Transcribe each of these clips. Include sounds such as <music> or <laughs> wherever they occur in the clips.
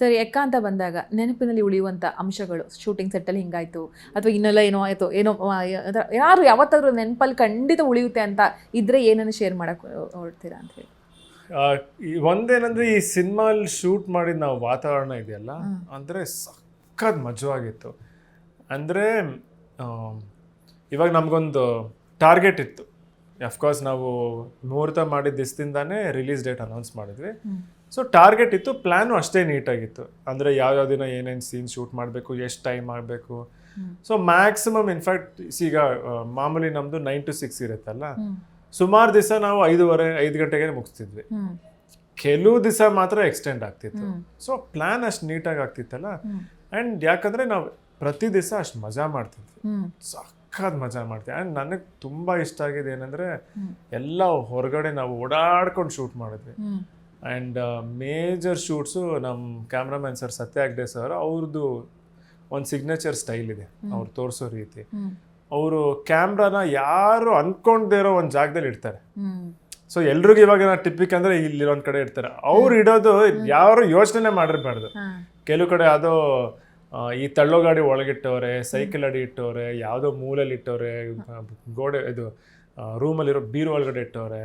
ಸರಿ ಎಕ್ಕ ಅಂತ ಬಂದಾಗ ನೆನಪಿನಲ್ಲಿ ಉಳಿಯುವಂಥ ಅಂಶಗಳು ಶೂಟಿಂಗ್ ಸೆಟ್ಟಲ್ಲಿ ಹಿಂಗಾಯಿತು ಅಥವಾ ಇನ್ನೆಲ್ಲ ಏನೋ ಆಯಿತು ಏನೋ ಯಾರು ಯಾವತ್ತಾದರೂ ನೆನಪಲ್ಲಿ ಖಂಡಿತ ಉಳಿಯುತ್ತೆ ಅಂತ ಇದ್ದರೆ ಏನನ್ನು ಶೇರ್ ಮಾಡೋಕ್ಕೆ ಹೊರಡ್ತೀರಾ ಅಂತ ಹೇಳಿ. ಒಂದೇನಂದ್ರೆ ಈ ಸಿನಿಮಾಲ್ ಶೂಟ್ ಮಾಡಿದ ನಾವು ವಾತಾವರಣ ಇದೆಯಲ್ಲ ಅಂದ್ರೆ ಸಖತ್ ಮಜವಾಗಿತ್ತು. ಅಂದ್ರೆ ಇವಾಗ ನಮಗೊಂದು ಟಾರ್ಗೆಟ್ ಇತ್ತು. ಅಫ್ಕೋರ್ಸ್ ನಾವು ಮುಹೂರ್ತ ಮಾಡಿದ ದಿವಸದಿಂದಾನೇ ರಿಲೀಸ್ ಡೇಟ್ ಅನೌನ್ಸ್ ಮಾಡಿದ್ವಿ. ಸೊ ಟಾರ್ಗೆಟ್ ಇತ್ತು ಪ್ಲ್ಯಾನು ಅಷ್ಟೇ ನೀಟಾಗಿತ್ತು ಅಂದರೆ ಯಾವ್ಯಾವ ದಿನ ಏನೇನು ಸೀನ್ ಶೂಟ್ ಮಾಡಬೇಕು ಎಷ್ಟು ಟೈಮ್ ಆಗಬೇಕು ಸೊ ಮ್ಯಾಕ್ಸಿಮಮ್ ಇನ್ಫ್ಯಾಕ್ಟ್ ಈಗ ಮಾಮೂಲಿ ನಮ್ಮದು ನೈನ್ ಟು ಸಿಕ್ಸ್ ಇರುತ್ತಲ್ಲ? ಸುಮಾರು ದಿವಸ ನಾವು ಐದೂವರೆ ಐದು ಗಂಟೆಗೆ ಮುಗಿಸ್ತಿದ್ವಿ. ಕೆಲವು ದಿವಸ ಮಾತ್ರ ಎಕ್ಸ್ಟೆಂಡ್ ಆಗ್ತಿತ್ತು. ಸೊ ಪ್ಲ್ಯಾನ್ ಅಷ್ಟು ನೀಟಾಗಿ ಆಗ್ತಿತ್ತಲ್ಲ? ಆ್ಯಂಡ್ ಯಾಕಂದರೆ ನಾವು ಪ್ರತಿ ದಿವಸ ಅಷ್ಟು ಮಜಾ ಮಾಡ್ತಿದ್ವಿ. ಹ್ಮ್. ಸಖತ್ ಮಜಾ ಮಾಡ್ತೀವಿ ಆ್ಯಂಡ್ ನನಗೆ ತುಂಬ ಇಷ್ಟ ಆಗಿದೆ ಏನಂದ್ರೆ ಎಲ್ಲ ಹೊರಗಡೆ ನಾವು ಓಡಾಡ್ಕೊಂಡು ಶೂಟ್ ಮಾಡಿದ್ವಿ. ಆ್ಯಂಡ್ ಮೇಜರ್ ಶೂಟ್ಸು ನಮ್ಮ cameraman sir Satya Hegde sir ಅವ್ರದ್ದು ಒಂದು ಸಿಗ್ನೇಚರ್ ಸ್ಟೈಲ್ ಇದೆ. ಅವ್ರು ತೋರಿಸೋ ರೀತಿ. ಅವರು ಕ್ಯಾಮ್ರಾನ ಯಾರು ಇರೋ ಒಂದು ಜಾಗದಲ್ಲಿ ಇಡ್ತಾರೆ. ಸೊ ಎಲ್ರಿಗೂ ಇವಾಗ ನಾವು ಟಿಪಿಕ್ ಅಂದ್ರೆ ಇಲ್ಲಿ ಒಂದ್ ಕಡೆ ಇಡ್ತಾರೆ. ಅವ್ರು ಇಡೋದು ಯಾರು ಯೋಚನೆ ಮಾಡಿರಬಾರ್ದು. ಕೆಲವು ಕಡೆ ಯಾವುದೋ ಈ ತಳ್ಳೋ ಗಾಡಿ ಒಳಗಿಟ್ಟವ್ರೆ ಸೈಕಲ್ ಅಡಿ ಇಟ್ಟವ್ರೆ ಯಾವುದೋ ಮೂಲಲ್ಲಿ ಇಟ್ಟವ್ರೆ ಗೋಡೆ ಇದು ರೂಮಲ್ಲಿರೋ ಬೀರು ಒಳಗಡೆ ಇಟ್ಟವ್ರೆ.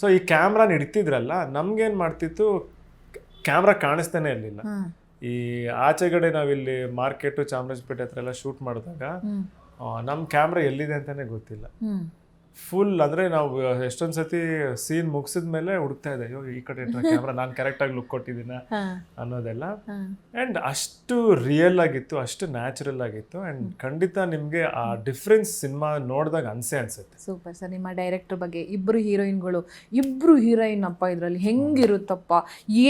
ಸೊ ಈ ಕ್ಯಾಮ್ರಾನ ಇಡ್ತಿದ್ರಲ್ಲ ನಮ್ಗೇನ್ ಮಾಡ್ತಿತ್ತು ಕ್ಯಾಮ್ರಾ ಕಾಣಿಸ್ತಾನೆ ಇರಲಿಲ್ಲ. ಈ ಆಚೆಗಡೆ ನಾವಿಲ್ಲಿ ಮಾರ್ಕೆಟು ಚಾಮರಾಜಪೇಟೆ ಹತ್ರ ಎಲ್ಲ ಶೂಟ್ ಮಾಡಿದಾಗ ನಮ್ಮ ಕ್ಯಾಮ್ರಾ ಎಲ್ಲಿದೆ ಅಂತಾನೆ ಗೊತ್ತಿಲ್ಲ. ಫುಲ್ ಅಂದ್ರೆ ನಾವು ಎಷ್ಟೊಂದ್ ಸತಿ ಸೀನ್ ಮುಗಿಸಿದ ಮೇಲೆ ಹುಡುಕ್ತಾ ಇದೆ ಅಯ್ಯೋ ಈ ಕಡೆ ಕ್ಯಾಮ್ರಾ ನಾನು ಕರೆಕ್ಟಾಗಿ ಲುಕ್ ಕೊಟ್ಟಿದ್ದೀನ? ಅನ್ನೋದೆಲ್ಲ. ಆ್ಯಂಡ್ ಅಷ್ಟು ರಿಯಲ್ ಆಗಿತ್ತು ಅಷ್ಟು ನ್ಯಾಚುರಲ್ ಆಗಿತ್ತು. ಆ್ಯಂಡ್ ಖಂಡಿತ ನಿಮಗೆ ಆ ಡಿಫ್ರೆನ್ಸ್ ಸಿನಿಮಾ ನೋಡಿದಾಗ ಅನ್ಸೆ ಅನ್ಸುತ್ತೆ. ಸೂಪರ್ ಸರ್ ನಿಮ್ಮ ಡೈರೆಕ್ಟರ್ ಬಗ್ಗೆ ಇಬ್ಬರು ಹೀರೋಯಿನ್ಗಳು ಇಬ್ಬರು ಹೀರೋಯಿನ್ ಅಪ್ಪ ಇದರಲ್ಲಿ ಹೆಂಗಿರುತ್ತಪ್ಪ?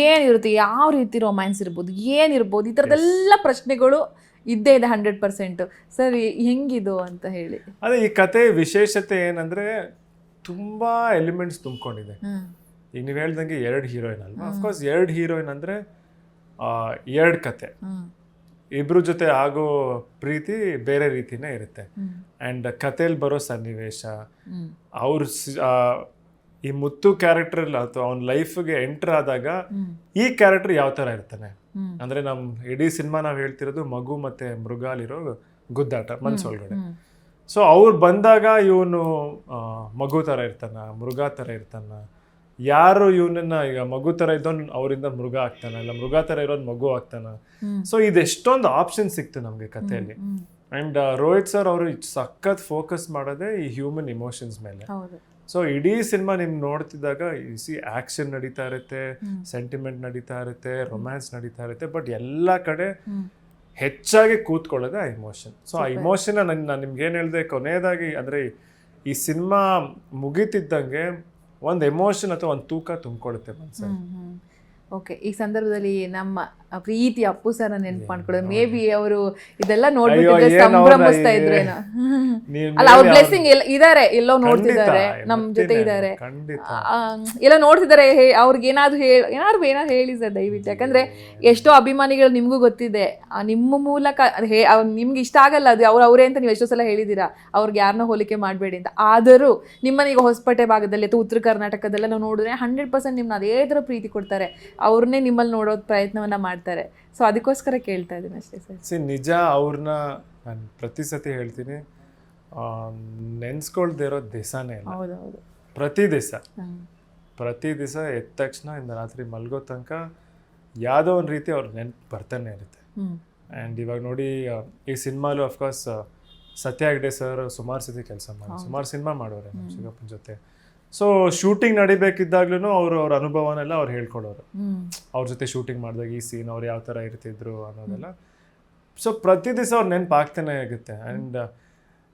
ಏನಿರುತ್ತೆ? ಯಾವ ರೀತಿ ರೊಮ್ಯಾನ್ಸ್ ಇರ್ಬೋದು? ಏನಿರ್ಬೋದು? ಈ ಥರದ್ದೆಲ್ಲ ಪ್ರಶ್ನೆಗಳು ಇದ್ದೇ ಇದೆ ಹಂಡ್ರೆಡ್ ಪರ್ಸೆಂಟ್ ಸರ್ ಹೆಂಗಿದು ಅಂತ ಹೇಳಿ. ಅದೇ ಈ ಕತೆ ವಿಶೇಷತೆ ಏನಂದ್ರೆ ತುಂಬಾ ಎಲಿಮೆಂಟ್ಸ್ ತುಂಬಿಕೊಂಡಿದೆ. ಈಗ ನೀವು ಹೇಳ್ದಂಗೆ ಎರಡು ಹೀರೋಯಿನ್ ಅಲ್ವಾ? ಅಫ್ಕೋರ್ಸ್ ಎರಡು ಹೀರೋಯಿನ್ ಅಂದ್ರೆ ಎರಡು ಕತೆ. ಇಬ್ಬರು ಇಬ್ರ ಜೊತೆ ಆಗೋ ಪ್ರೀತಿ ಬೇರೆ ರೀತಿನೇ ಇರುತ್ತೆ. ಆಂಡ್ ಆ್ಯಂಡ್ ಕಥೆಯಲ್ಲಿ ಬರೋ ಸನ್ನಿವೇಶ ಅವ್ರ ಈ ಮುತ್ತು ಕ್ಯಾರೆಕ್ಟರ್ ಅಥವಾ ಅವ್ನ ಲೈಫ್ಗೆ ಎಂಟರ್ ಆದಾಗ ಈ ಕ್ಯಾರೆಕ್ಟರ್ ಯಾವ ಥರ ಇರ್ತಾನೆ? ಅಂದ್ರೆ ನಮ್ ಇಡೀ ಸಿನಿಮಾ ನಾವು ಹೇಳ್ತಿರೋದು ಮಗು ಮತ್ತೆ ಮೃಗಾಲಿರೋ ಗುದ್ದಾಟ ಮನ್ಸೊಳಗಡೆ ಸೊ ಅವ್ರು ಬಂದಾಗ ಇವನು ಮಗು ತರ ಇರ್ತಾನ ಮೃಗ ತರ ಇರ್ತಾನ. ಯಾರು ಇವನನ್ನ ಈಗ ಮಗು ತರ ಇದ್ದವನು ಅವರಿಂದ ಮೃಗ ಆಗ್ತಾನ ಇಲ್ಲ ಮೃಗ ತರ ಇರೋನ್ ಮಗು ಆಗ್ತಾನ? ಸೊ ಇದೆಷ್ಟೊಂದು ಆಪ್ಷನ್ ಸಿಕ್ತು ನಮಗೆ ಕಥೆಯಲ್ಲಿ. ಅಂಡ್ ಆ್ಯಂಡ್ ರೋಹಿತ್ ಸರ್ ಅವರು ಸಖತ್ ಫೋಕಸ್ ಮಾಡೋದೇ ಈ ಹ್ಯೂಮನ್ ಇಮೋಷನ್ಸ್ ಮೇಲೆ. ಸೊ ಇಡೀ ಸಿನಿಮಾ ನಿಮ್ ನೋಡ್ತಿದ್ದಾಗ ಸಿ ಆಕ್ಷನ್ ನಡೀತಾ ಇರುತ್ತೆ ಸೆಂಟಿಮೆಂಟ್ ನಡೀತಾ ಇರುತ್ತೆ ರೊಮ್ಯಾನ್ಸ್ ನಡೀತಾ ಇರುತ್ತೆ ಬಟ್ ಎಲ್ಲ ಕಡೆ ಹೆಚ್ಚಾಗಿ ಕೂತ್ಕೊಳ್ಳೋದೇ ಆ ಇಮೋಷನ್ ಸೊ ಆ ಇಮೋಷನ್ ನನ್ನ ನಾನು ನಿಮ್ಗೆ ಏನು ಹೇಳಿದೆ ಕೊನೆಯದಾಗಿ ಅಂದರೆ ಈ ಸಿನಿಮಾ ಮುಗೀತಿದ್ದಂಗೆ ಒಂದು ಎಮೋಷನ್ ಅಥವಾ ಒಂದು ತೂಕ ತುಂಬಿಕೊಳ್ಳುತ್ತೆ ಮನ್ಸಲ್ಲಿ. ಓಕೆ ಈ ಸಂದರ್ಭದಲ್ಲಿ ನಮ್ಮ ಪ್ರೀತಿ ಅಪ್ಪು ಸರ್ ನೆನ್ಪು ಮಾಡ್ಕೊಳ್ಳೋದು ಮೇ ಬಿ ಅವರು ಇದೆಲ್ಲ ನೋಡ್ಬಿಟ್ಟಿದ್ರೆ ಸಂಭ್ರಮಿಸ್ತಾ ಇದ್ರೇನೋ. <laughs> ಅಲ್ಲ ಅವ್ರ ಬ್ಲೆಸ್ಸಿಂಗ್ ಇದಾರೆ ಎಲ್ಲೋ ನೋಡ್ತಿದ್ದಾರೆ ನಮ್ ಜೊತೆ ಇದಾರೆ. ಇದ್ದಾರೆ ಎಲ್ಲ ನೋಡ್ತಿದ್ದಾರೆ ಅವ್ರಿಗೆ ಏನಾದ್ರು ಹೇಳಿ ಏನಾದ್ರು ಏನಾದ್ರು ಹೇಳಿ ಸರ್ ದಯವಿಟ್ಟು. ಯಾಕಂದ್ರೆ ಎಷ್ಟೋ ಅಭಿಮಾನಿಗಳು ನಿಮ್ಗೂ ಗೊತ್ತಿದೆ. ನಿಮ್ಮ ಮೂಲಕ ನಿಮ್ಗೆ ಇಷ್ಟ ಆಗಲ್ಲ ಅದು ಅವ್ರು ಅವರೇ ಅಂತ ನೀವು ಎಷ್ಟೋ ಸಲ ಹೇಳಿದ್ದೀರಾ ಅವ್ರಿಗೆ ಯಾರನ್ನ ಹೋಲಿಕೆ ಮಾಡಬೇಡಿ ಅಂತ. ಆದರೂ ನಿಮ್ಮನ್ನ ಈಗ ಹೊಸಪೇಟೆ ಭಾಗದಲ್ಲಿ ಅಥವಾ ಉತ್ತರ ಕರ್ನಾಟಕದಲ್ಲ ನಾವು ನೋಡಿದ್ರೆ ಹಂಡ್ರೆಡ್ ಪರ್ಸೆಂಟ್ ನಿಮ್ನ ಅದೇ ಥರ ಪ್ರೀತಿ ಕೊಡ್ತಾರೆ. ಅವ್ರನ್ನೇ ನಿಮ್ಮಲ್ಲಿ ನೋಡೋದು ಪ್ರಯತ್ನವನ್ನ ಮಾಡ್ತಾರೆ. ಸೊ ಅದಕ್ಕೋಸ್ಕರ ಕೇಳ್ತಾ ಇದ್ದೀನಿ ಅಷ್ಟೇ ಸರ್. ಸಿ ನಿಜ ಅವ್ರನ್ನ ನಾನು ಪ್ರತಿ ಸತಿ ಹೇಳ್ತೀನಿ ನೆನ್ಸ್ಕೊಳ್ದೇ ಇರೋ ದಿಸಾನೇ ಇಲ್ಲ. ಹೌದು ಹೌದು ಪ್ರತಿ ದಿವಸ. ಪ್ರತಿ ದಿವಸ ಎದ್ದ ತಕ್ಷಣ ಇಂದ ರಾತ್ರಿ ಮಲ್ಗೋ ತನಕ ಯಾವುದೋ ಒಂದು ರೀತಿ ಅವ್ರ ನೆನ್ಪು ಬರ್ತಾನೆ ಇರುತ್ತೆ. ಆ್ಯಂಡ್ ಇವಾಗ ನೋಡಿ ಆ, ಈ ಸಿನಿಮಾಲು ಅಫ್ಕೋರ್ಸ್ ಸತ್ಯ ಹೆಗ್ಡೆ ಸರ್ ಸುಮಾರು ಸತಿ ಕೆಲಸ ಮಾಡಿ ಸುಮಾರು ಸಿನಿಮಾ ಮಾಡೋರೆ ನಮ್ಮ ಜೊತೆ. ಸೊ ಶೂಟಿಂಗ್ ನಡಿಬೇಕಿದ್ದಾಗ್ಲೂ ಅವರು ಅವ್ರ ಅನುಭವನೆಲ್ಲ ಅವ್ರು ಹೇಳ್ಕೊಡೋರು. ಅವ್ರ ಜೊತೆ ಶೂಟಿಂಗ್ ಮಾಡಿದಾಗ ಈ ಸೀನ್ ಅವ್ರು ಯಾವ ಥರ ಇರ್ತಿದ್ರು ಅನ್ನೋದೆಲ್ಲ. ಸೊ ಪ್ರತಿ ದಿವಸ ಅವ್ರು ನೆನಪಾಗ್ತಾನೆ ಆಗುತ್ತೆ ಆ್ಯಂಡ್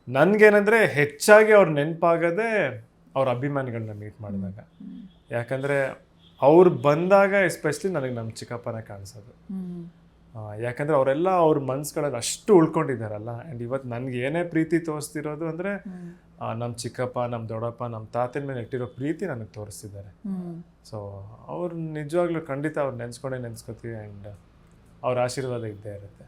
ನನ್ಗೇನಂದ್ರೆ ಹೆಚ್ಚಾಗಿ ಅವ್ರು ನೆನಪಾಗದೆ ಅವ್ರ ಅಭಿಮಾನಿಗಳನ್ನ ಮೀಟ್ ಮಾಡಿದಾಗ. ಯಾಕಂದರೆ ಅವ್ರು ಬಂದಾಗ ಎಸ್ಪೆಷಲಿ ನನಗೆ ನಮ್ಮ ಚಿಕ್ಕಪ್ಪನ ಕಾಣಿಸೋದು. ಯಾಕಂದರೆ ಅವರೆಲ್ಲ ಅವ್ರ ಮನ್ಸುಗಳಲ್ಲಿ ಅಷ್ಟು ಉಳ್ಕೊಂಡಿದ್ದಾರಲ್ಲ. ಆ್ಯಂಡ್ ಇವತ್ತು ನನಗೆ ಏನೇ ಪ್ರೀತಿ ತೋರಿಸ್ತಿರೋದು ಅಂದರೆ ನಮ್ಮ ಚಿಕ್ಕಪ್ಪ ನಮ್ಮ ದೊಡ್ಡಪ್ಪ ನಮ್ಮ ತಾತನ ಮೇಲೆ ಇಟ್ಟಿರೋ ಪ್ರೀತಿ ನನಗೆ ತೋರಿಸ್ತಿದ್ದಾರೆ. ಸೊ ಅವ್ರು ನಿಜವಾಗ್ಲೂ ಖಂಡಿತ ಅವ್ರು ನೆನೆಸ್ಕೊಂಡೇ ನೆನೆಸ್ಕೊತೀವಿ ಆ್ಯಂಡ್ ಅವ್ರ ಆಶೀರ್ವಾದ ಇದ್ದೇ ಇರುತ್ತೆ.